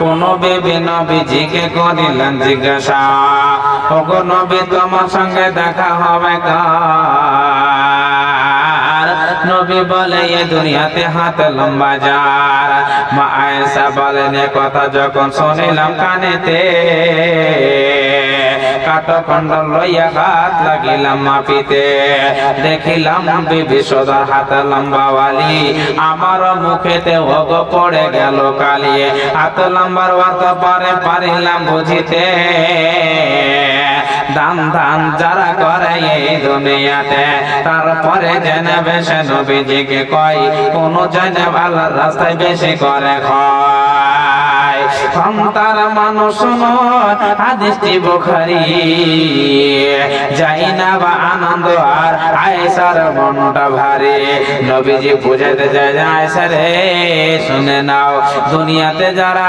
কোন বেবি নবীজিকে করিলেন জিজ্ঞাসা, ওগো নবী, তোমার সঙ্গে দেখা হবে নবী বলে, এ দুনিয়াতে হাত লম্বা যার। মা আয়েশা বলেন কথা যখন শুনিলাম কানেতে কাটখণ্ড লইয়া হাত লাগিলাম মাপিতে দেখিলাম সদার হাত লম্বাওয়ালি আমার মুখেতে ওগ পড়ে গেল কালিয়ে হাত লম্বার অর্থ পারে পারিলাম বুঝিতে। দান দান যারা করে এই দুনিয়াতে, তারপরে জেনে বেশে নবীজিকে কয়, কোন জেনে ভালো রাস্তায় বেশি করে খায়। সন্তার মানুষ হাদিসটি বুখারি। যাই না বা আনন্দ আর আয়েশার মনটা ভারে। নবীজি বুঝাতে যায় আয়েশা রে, শুনে নাও, দুনিয়াতে যারা